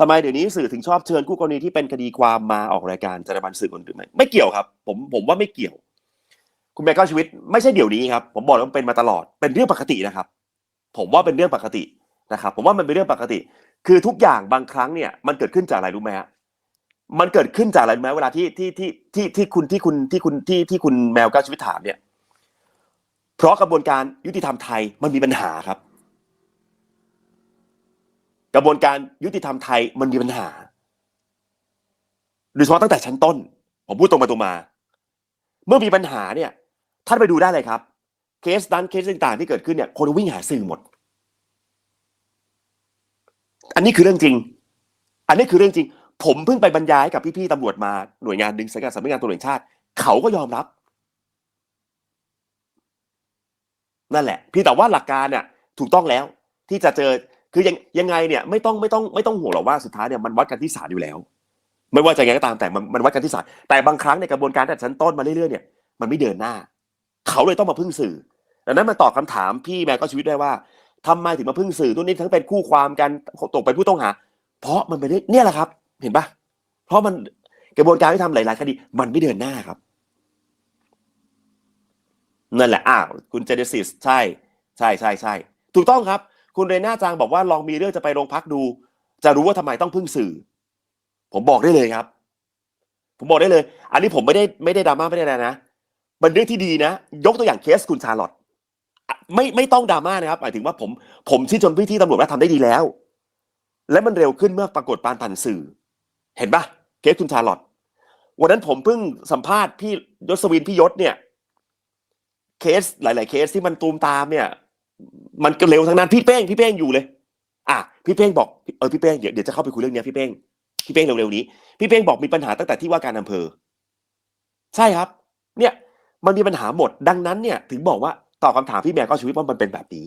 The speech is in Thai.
ทำไมเดี๋ยวนี้สื่อถึงชอบเชิญคู่กรณีที่เป็นคดีความมาออกรายการจารบันสื่อคนหรือไม่ไม่เกี่ยวครับ ผมผมว่าไม่เกี่ยว คุณแม่ก้าชีวิต ไม่ใช่เดี๋ยวนี้ครับ ผมบอกแล้วมันเป็นมาตลอดเป็นเรื่องปกตินะครับ ผมว่าเป็นเรื่องปกตินะครับ ผมว่ามันเป็นเรื่องปกติ คือทุกอย่างบางครั้งเนี่ยมันเกิดขึ้นจากอะไรรู้ไหมฮะมันเกิดขึ้นจากอะไรรู้ไหมเวลาที่ที่ที่ที่ที่คุณที่คุณที่คุณที่ที่คุณแมวก้าชีวิตถามเนี่ย เพราะกระบวนการยุติธรรมไทยมันมีปัญหาครับ กระบวนการยุติธรรมไทยมันมีปัญหา โดยเฉพาะตั้งแต่ชั้นต้น ผมพูดตรงไปตรงมา เมื่อมีปัญหาเนี่ย ท่านไปดูได้เลยครับ เคสนั้นเคสต่างๆที่เกิดขึ้นเนี่ยคนวิ่งหาสื่อหมด อันนี้คือเรื่องจริง อันนี้คือเรื่องจริง ผมเพิ่งไปบรรยายกับพี่ๆตำรวจมาหน่วยงานหนึ่งสังกัดสำนักงานตำรวจแห่งชาติ เขาก็ยอมรับ นั่นแหละ พี่แต่ว่าหลักการเนี่ยถูกต้องแล้วที่จะเจอ คือยังยังไงเนี่ยไม่ต้องไม่ต้องไม่ต้องห่วงหรอกว่าสุดท้ายเนี่ยมันวัดกันที่ศาลอยู่แล้ว ไม่ว่าจะยังไงก็ตามแต่มันมันวัดกันที่ศาลแต่บางครั้งในกระบวนการแต่ชั้นต้นมาเรื่อยๆเนี่ยมันไม่เดินหน้า เขาเลยต้องมาพึ่งสื่อดังนั้นมาตอบคำถามพี่แม่ก็ชีวิตได้ว่าทำไมถึงมาพึ่งสื่อตัวนี้ทั้งเป็นคู่ความกันตกเป็นผู้ต้องหา เพราะมันไม่ได้เนี่ยแหละครับ เห็นปะเพราะมันกระบวนการที่ทำหลายๆคดีมันไม่เดินหน้าครับนั่นแหละอ้าวคุณเจเนซิสใช่ ใช่ใช่ใช่ถูกต้องครับ คุณเรน่าจางบอกว่าลองมีเรื่องจะไปโรงพักดู จะรู้ว่าทำไมต้องพึ่งสื่อ ผมบอกได้เลยครับ ผมบอกได้เลย อันนี้ผมไม่ได้ไม่ได้ดราม่าไม่ได้อะไรนะมันเรื่องที่ดีนะ ยกตัวอย่างเคสคุณชาลอตไม่ไม่ต้องดราม่านะครับหมายถึงว่าผมผมชื่นชมพี่ที่ตำรวจว่าทำได้ดีแล้ว และมันเร็วขึ้นเมื่อปรากฏปานผ่านสื่อ เห็นปะเคสคุณชาลอตวันนั้นผมเพิ่งสัมภาษณ์พี่ยศวินพี่ยศเนี่ย เคสหลาย ๆ เคสที่มันตูมตามเนี่ย มันก็เร็วทั้งนั้นพี่เป้งพี่เป้งอยู่เลย อะพี่เป้งบอกเออพี่เป้งเดี๋ยวเดี๋ยวจะเข้าไปคุยเรื่องเนี้ยพี่เป้งพี่เป้งเร็วๆนี้ พี่เป้งบอกมีปัญหาตั้งแต่ที่ว่าการอำเภอ ใช่ครับ เนี่ย มันมีปัญหาหมดดังนั้นเนี่ย ถึงบอกว่าตอบคำถามพี่แม่ก็ชีวิตว่ามันเป็นแบบนี้